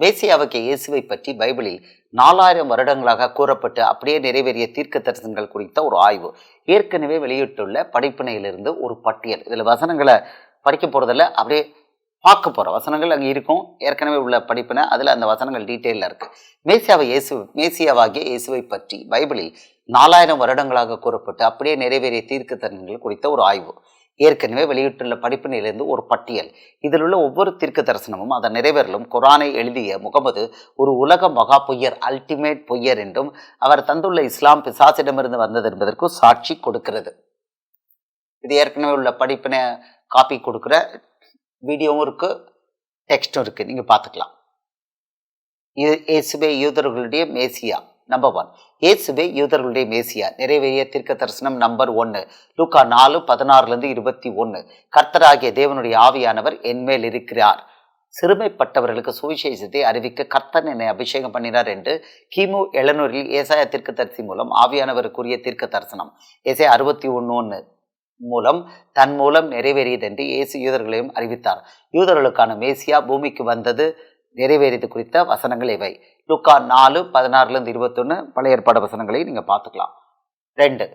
மேசியாவுக்கு இயேசுவை பற்றி பைபிளில் நாலாயிரம் வருடங்களாக கூறப்பட்டு அப்படியே நிறைவேறிய தீர்க்க தரிசனங்கள் குறித்த ஒரு ஆய்வு. ஏற்கனவே வெளியிட்டுள்ள படிப்பினையிலிருந்து ஒரு பட்டியல். இதில் வசனங்களை படிக்க போகிறதில்ல அப்படியே பார்க்க போகிற வசனங்கள் அங்கே இருக்கும். ஏற்கனவே உள்ள படிப்பினை அதில் அந்த வசனங்கள் டீட்டெயிலில் இருக்குது மேசியாவை இயேசு மேசியாவாகிய இயேசுவை பற்றி பைபிளில் நாலாயிரம் வருடங்களாக கூறப்பட்டு அப்படியே நிறைவேறிய தீர்க்க தரிசனங்கள் குறித்த ஒரு ஆய்வு. ஏற்கனவே வெளியிட்டுள்ள படிப்பினையிலிருந்து ஒரு பட்டியல். இதில் உள்ள ஒவ்வொரு தீர்க்க தரிசனமும் அதன் நிறைவேறலும் குரானை எழுதிய முகமது ஒரு உலக மகா பொய்யர் அல்டிமேட் பொய்யர் என்றும் அவர் தந்துள்ள இஸ்லாம் பிசாசிடமிருந்து வந்தது என்பதற்கு சாட்சி கொடுக்கிறது. இது ஏற்கனவே உள்ள படிப்பினை காப்பி கொடுக்குற வீடியோவும் இருக்குது டெக்ஸ்டும் இருக்குது நீங்கள் பார்த்துக்கலாம். இது இயேசுபே யூதர்களுடைய மேசியா. நம்பர் ஒன் இயேசுபே யூதர்களுடைய மேசியா. நிறைவேறிய தீர்க்க தரிசனம் நம்பர் ஒன்று லூக்கா நாலு பதினாறுலேருந்து இருபத்தி ஒன்று கர்த்தராகிய தேவனுடைய ஆவியானவர் என்மேல் இருக்கிறார். சிறுமைப்பட்டவர்களுக்கு சுவிசேஷத்தை அறிவிக்க கர்த்தன் என்னை அபிஷேகம் பண்ணினார் என்று கிமு எழுநூறில் ஏசாய தீர்க்க தரிசி மூலம் ஆவியானவருக்குரிய தீர்க்க தரிசனம் ஏசாய அறுபத்தி ஒன்று ஒன்று மூலம் தன் மூலம் நிறைவேறியது என்று இயேசு யூதர்களையும் அறிவித்தார். யூதர்களுக்கான மேசியா பூமிக்கு வந்தது நிறைவேறியது குறித்த வசனங்கள் இவை. லுக்கா நாலு பதினாறுலேருந்து இருபத்தொன்று பழைய ஏற்பாடு வசனங்களை நீங்கள் பார்த்துக்கலாம். ரெண்டு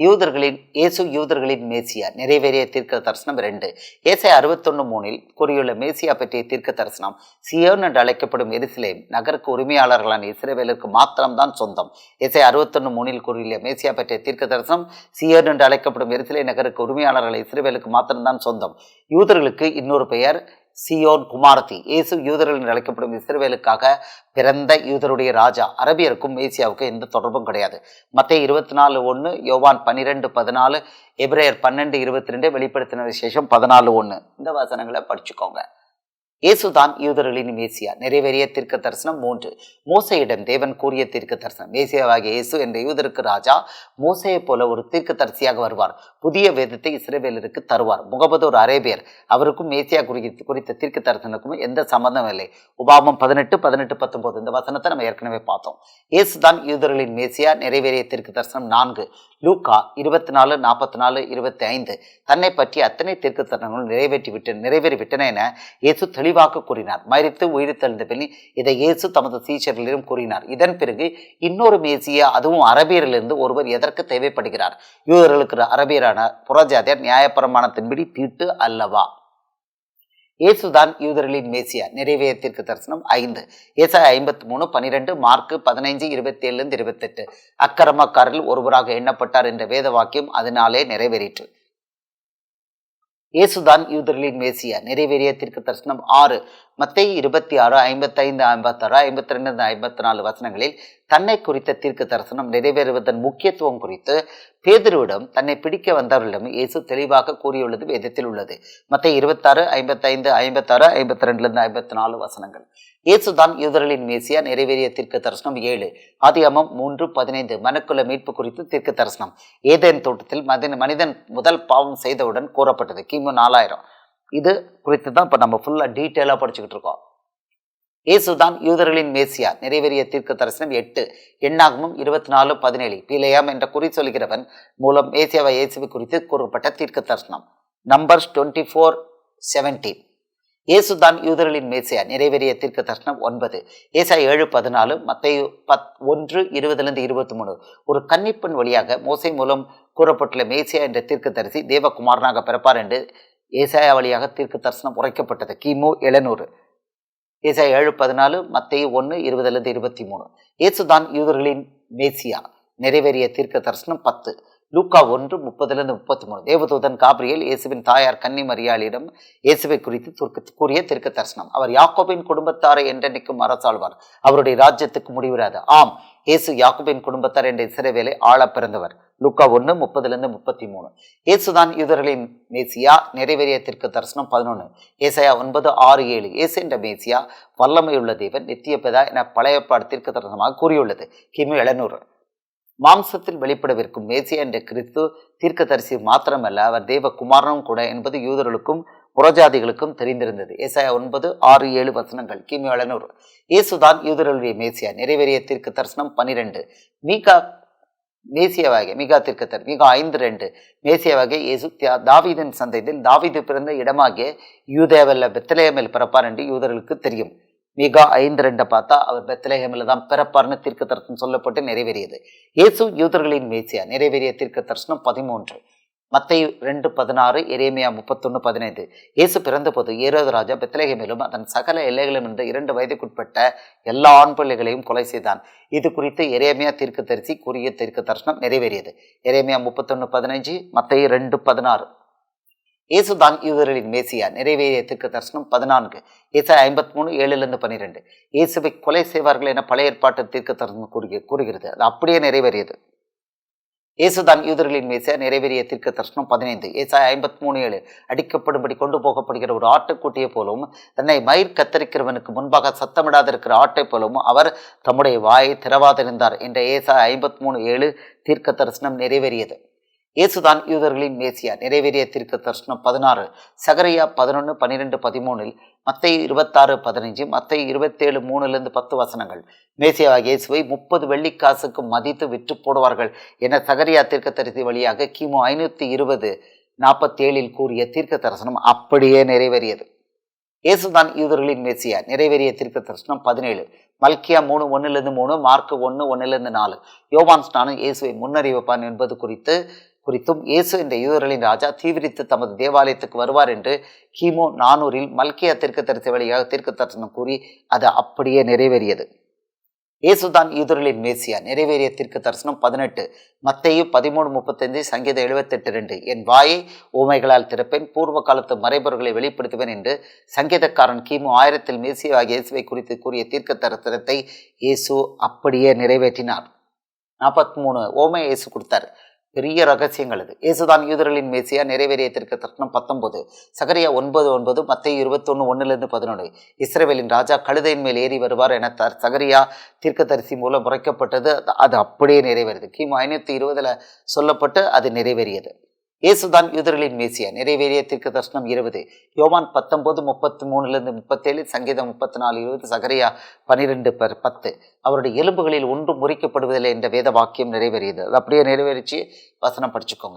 யூதர்களின் இயேசு யூதர்களின் மேசியா நிறைவேறிய தீர்க்க தரிசனம் ரெண்டு. ஏசை அறுபத்தொன்று மூணில் கூறியுள்ள மேசியா பற்றிய தீர்க்க தரிசனம் சியோன் என்று அழைக்கப்படும் எரிசிலேம் நகருக்கு உரிமையாளர்களான இஸ்ரேவேலுக்கு மாத்திரம்தான் சொந்தம். ஏசை அறுபத்தொன்று மூணில் கூறியுள்ள மேசியா பற்றிய தீர்க்க தரிசனம் சியோன் என்று அழைக்கப்படும் எரிசிலே நகருக்கு உரிமையாளர்கள் இஸ்ரேவேலுக்கு மாத்திரம்தான் சொந்தம். யூதர்களுக்கு இன்னொரு பெயர் சியோன் குமாரதி இயேசு யூதர்கள் என்று அழைக்கப்படும் இஸ்ரேவேலுக்காக பிறந்த யூதருடைய ராஜா அரபியருக்கும் ஏசியாவுக்கும் எந்த தொடர்பும் கிடையாது. மத்திய இருபத்தி நாலு ஒன்று யோவான் பன்னிரெண்டு பதினாலு எப்ரேயர் பன்னெண்டு இருபத்தி ரெண்டு வெளிப்படுத்தின விசேஷம் பதினாலு ஒன்று இந்த வசனங்களை படிச்சுக்கோங்க. இயேசுதான் யூதர்களின் மேசியா. நிறைவேறிய தீர்க்க தரிசனம் மூன்று. மோசையிடம் தேவன் கூறிய தீர்க்க தரிசனம் மேசியாவாகிய இயேசு என்ற யூதருக்கு ராஜா மோசையைப் போல ஒரு தீர்க்க தரிசியாக வருவார். புதிய வேதத்தை இஸ்ரேவேலருக்கு தருவார். முகமது ஒரு அரேபியர். அவருக்கும் மேசியா குறித்து குறித்த தீர்க்க தரிசனக்கும் எந்த சம்பந்தம் இல்லை. உபாமம் பதினெட்டு பதினெட்டு பத்தொன்பது. இந்த வசனத்தை நம்ம ஏற்கனவே பார்த்தோம். இயேசுதான் யூதர்களின் மேசியா நிறைவேறிய தீர்க்க தரிசனம் நான்கு. லூக்கா இருபத்தி நாலு நாற்பத்தி நாலு இருபத்தி ஐந்து தன்னை பற்றி அத்தனை தீர்க்க தரிசனங்களும் நிறைவேற்றி விட்டு நிறைவேறி விட்டன என இயேசு தெளி தெளிவாக கூறினார். மறித்து உயிர்த்தெழுந்த பின் இதை இயேசு தமது சீச்சர்களிடம் கூறினார். இதன் பிறகு இன்னொரு மேசியா அதுவும் அரபியரிலிருந்து ஒருவர் எதற்கு தேவைப்படுகிறார்? யூதர்களுக்கு அரபியரான புறஜாதியர் நியாயப்பிரமாணத்தின்படி தீட்டு அல்லவா? இயேசுதான் யூதர்களின் மேசியா. நிறைவேயத்திற்கு தரிசனம் ஐந்து. ஏசாய் ஐம்பத்தி மூணு பன்னிரெண்டு மார்க்கு பதினைஞ்சு இருபத்தி ஏழுலேருந்து இருபத்தெட்டு. அக்கிரமக்காரில் ஒருவராக எண்ணப்பட்டார் என்ற வேத வாக்கியம் அதனாலே நிறைவேறிற்று. இயேசுதான் யூதர்களின் மேசியா. நிறைவேறிய தீர்க்க தரிசனம் ஆறு. மத்தை இருபத்தி ஆறு ஐம்பத்தைந்து ஐம்பத்தாறு ஐம்பத்தி ரெண்டு ஐம்பத்தி நாலு வசனங்களில் தன்னை குறித்த தீர்க்க தரிசனம் நிறைவேறுவதன் முக்கியத்துவம் குறித்து பேதுருவிடம் தன்னை பிடிக்க வந்தவர்களிடம் இயேசு தெளிவாக கூறியுள்ளது வேதத்தில் உள்ளது. மற்ற இருபத்தாறு ஐம்பத்தைந்து ஐம்பத்தாறு ஐம்பத்தி ரெண்டுலேருந்து ஐம்பத்தி நாலு வசனங்கள் இயேசுதான் யூதர்களின் மேசியா நிறைவேறிய தீர்க்க தரிசனம் ஏழு ஆதியாமம் மூன்று பதினைந்து மனுக்குல மீட்பு குறித்து தீர்க்க தரிசனம் ஏதேன் தோட்டத்தில் மனிதன் மனிதன் முதல் பாவம் செய்தவுடன் கூறப்பட்டது. கிமு நாலாயிரம். இது குறித்து தான் இப்போ நம்ம ஃபுல்லாக டீட்டெயிலாக படிச்சுக்கிட்டு இருக்கோம். இயேசுதான் யூதர்களின் மேசியா. நிறைவேறிய தீர்க்க தரிசனம் எட்டு. எண்ணாகமும் இருபத்தி நாலு பதினேழு. பீலையாம் என்ற குறி சொல்கிறவன் மூலம் மேசியாவை இயேசுவை குறித்து கூறப்பட்ட தீர்க்க தரிசனம் நம்பர்ஸ் டுவெண்ட்டி ஃபோர் செவன்டீன். இயேசுதான் யூதர்களின் மேசியா. நிறைவேறிய தீர்க்க தரிசனம் ஒன்பது. ஏசா ஏழு பதினாலு. மத்தையு பத் ஒன்று இருபதுலேருந்து இருபத்தி மூணு. ஒரு கன்னிப்பெண் வழியாக மோசை மூலம் கூறப்பட்டுள்ள மேசியா என்ற தீர்க்க தரிசி தேவகுமாரனாக பிறப்பார் என்று ஏசாயா வழியாக தீர்க்க தரிசனம் உரைக்கப்பட்டது. கிமு எழுநூறு. ஏசா ஏழு பதினாலு மத்திய ஒன்று இருபதுலேருந்து இருபத்தி மூணு. இயேசுதான் யூதர்களின் மேசியா. நிறைவேறிய தீர்க்க தரிசனம் பத்து. லூக்கா ஒன்று முப்பதுலேருந்து முப்பத்தி மூணு தேவதூதன் காப்ரியல் இயேசுவின் தாயார் கன்னி மரியாளியிடம் இயேசுவை குறித்து கூறிய திருக்கு தரிசனம் அவர் யாக்கோபின் குடும்பத்தாரை என்றென்னைக்கும் அரசாழ்வார் அவருடைய ராஜ்யத்துக்கு முடிவிராது ஆம் இயேசு யாக்கோபின் குடும்பத்தார் என்ற இசைவேலை ஆள பிறந்தவர். லுக்கா ஒன்று முப்பதுலேருந்து முப்பத்தி மூணு இயேசுதான் யூதர்களின் மேசியா நிறைவேறிய திற்கு தரிசனம் பதினொன்று. ஏசையா ஒன்பது ஆறு ஏழு. இயேசு என்ற மேசியா வல்லமையுள்ள தேவன் நித்திய பிதா என பழைய பாடு தீர்க்க தரிசனமாக கூறியுள்ளது. கிமு எழுநூறு. மாம்சத்தில் வெளிப்படவிருக்கும் மேசியா என்ற கிறிஸ்து தீர்க்கதரிசி மாத்திரமல்ல அவர் தேவகுமாரனும் கூட என்பது யூதர்களுக்கும் புறஜாதிகளுக்கும் தெரிந்திருந்தது. ஏசாயா ஒன்பது ஆறு ஏழு வசனங்கள். கிமி எழுநூறு இயேசுதான் யூதர்களுடைய மேசியா. நிறைவேறிய தீர்க்க தரிசனம் பனிரெண்டு. மீகா மேசியவாகிய மிகா தீர்க்கத்தர் மிகா ஐந்து ரெண்டு. மேசியவாகிய இயேசு தியா- தாவீதின் சந்ததியில் தாவீது பிறந்த இடமாகிய யூதேவல்ல பெத்தலேயமில் பிறப்பார் என்று யூதர்களுக்கு தெரியும். மிகா ஐந்து ரெண்டை பார்த்தா அவர் பெத்லேஹேமில் தான் பிறப்பார்னு தீர்க்க தரிசனம் சொல்லப்பட்டு நிறைவேறியது. இயேசு யூதர்களின் மேசியா நிறைவேறிய தீர்க்க தரிசனம் பதிமூன்று. மத்தை ரெண்டு பதினாறு எரேமியா முப்பத்தொன்று பதினைந்து. இயேசு பிறந்தபோது ஏரோது ராஜா பெத்லேஹமிலும் அதன் சகல எல்லைகளும் இருந்து இரண்டு வயதுக்குட்பட்ட எல்லா ஆண் பிள்ளைகளையும் கொலை செய்தான். இது குறித்து எரேமியா தீர்க்க தரிசி கூறிய தீர்க்க தரிசனம் நிறைவேறியது. எரேமியா முப்பத்தொன்று பதினைஞ்சு மத்தை ரெண்டு பதினாறு. இயேசுதான் யூதர்களின் மேசியா. நிறைவேறிய தீர்க்க தரிசனம் பதினான்கு. இசை ஐம்பத்தி மூணு ஏழுலேருந்து பன்னிரெண்டு. இயேசுவை கொலை செய்வார்கள் என பழைய ஏற்பாட்டு தீர்க்க தரிசனம் கூறுகி கூறுகிறது. அது அப்படியே நிறைவேறியது. இயேசுதான் யூதர்களின் மேசியா. நிறைவேறிய தீர்க்க தரிசனம் பதினைந்து. ஏசா ஐம்பத்தி மூணு ஏழு. அடிக்கப்படும்படி கொண்டு போகப்படுகிற ஒரு ஆட்டுக்குட்டியை போலவும் தன்னை மயிர் கத்தரிக்கிறவனுக்கு முன்பாக சத்தமிடாதிருக்கிற ஆட்டை போலவும் அவர் தம்முடைய வாயை திறவாதிருந்தார் என்ற ஏசா ஐம்பத்தி மூணு ஏழு தீர்க்க தரிசனம் நிறைவேறியது. இயேசுதான் யூதர்களின் மேசியா. நிறைவேறிய தீர்க்க தர்ஷனம் பதினாறு சகரியா பதினொன்று பன்னிரெண்டு பதிமூணில் மத்தை இருபத்தாறு பதினஞ்சு மத்தை இருபத்தேழு மூணுலேருந்து பத்து வசனங்கள். மேசியா இயேசுவை முப்பது வெள்ளிக்காசுக்கு மதித்து விற்று போடுவார்கள் என சகரியா தீர்க்க தரிசி வழியாக கிமு ஐநூற்றி இருபது நாற்பத்தி ஏழில் கூறிய தீர்க்க தரிசனம் அப்படியே நிறைவேறியது. இயேசுதான் யூதர்களின் மேசியா. நிறைவேறிய தீர்க்க தரிசனம் பதினேழு மல்கியா மூணு ஒன்றுலேருந்து மூணு மார்க்கு ஒன்று ஒன்றுலேருந்து நாலு. யோவான் ஸ்நானம் இயேசுவை முன்னறிவிப்பான் என்பது குறித்து குறித்தும் இயேசு இந்த யூதர்களின் ராஜா தீவிரித்து தமது தேவாலயத்துக்கு வருவார் என்று கிமு நானூறில் மல்கியா தீர்க்க தரிசி வழியாக தீர்க்க தரிசனம் கூறி அது அப்படியே நிறைவேறியது. இயேசுதான் யூதர்களின் மேசியா. நிறைவேறிய தீர்க்க தரிசனம் பதினெட்டு மத்தையு பதிமூணு முப்பத்தஞ்சு சங்கீத எழுபத்தெட்டு ரெண்டு. என் வாயை ஊமைகளால் திறப்பேன் பூர்வ காலத்து மறைபொருள்களை வெளிப்படுத்துவேன் என்று சங்கீதக்காரன் கிமு ஆயிரத்தில் மேசியாகிய இயேசுவை குறித்து கூறிய தீர்க்க தரிசனத்தை இயேசு அப்படியே நிறைவேற்றினார். நாற்பத்தி மூணு ஓமை இயேசு கொடுத்தார். பெரிய ரகசியங்கள் அது. இயேசுதான் யூதர்களின் மேசியா நிறைவேறிய தீர்க்க தரிசனம் பத்தொன்பது சகரியா ஒன்பது ஒன்பது மத்திய இருபத்தொன்று ஒன்றுலேருந்து பதினொன்று. இஸ்ரேவேலின் ராஜா கழுதையின் மேல் ஏறி வருவார் என த சகரியா தீர்க்கதரிசி மூலம் உரைக்கப்பட்டது அது அப்படியே நிறைவேறியது. கிமு ஐநூற்றி இருபதில் சொல்லப்பட்டு அது நிறைவேறியது. இயேசுதான் யூதர்களின் மேசியா. நிறைவேறிய தீர்க்க தர்ஷனம் இருபது. யோவான் பத்தொன்பது முப்பத்தி மூணுலேருந்து முப்பத்தேழு சங்கீதம் முப்பத்தி நாலு இருபது சகரியா பன்னிரெண்டு பர் பத்து. அவருடைய எலும்புகளில் ஒன்று முறிக்கப்படுவதில்லை என்ற வேத வாக்கியம் நிறைவேறியது. அது அப்படியே நிறைவேறிச்சு. வசனம் படிச்சுக்கோங்க.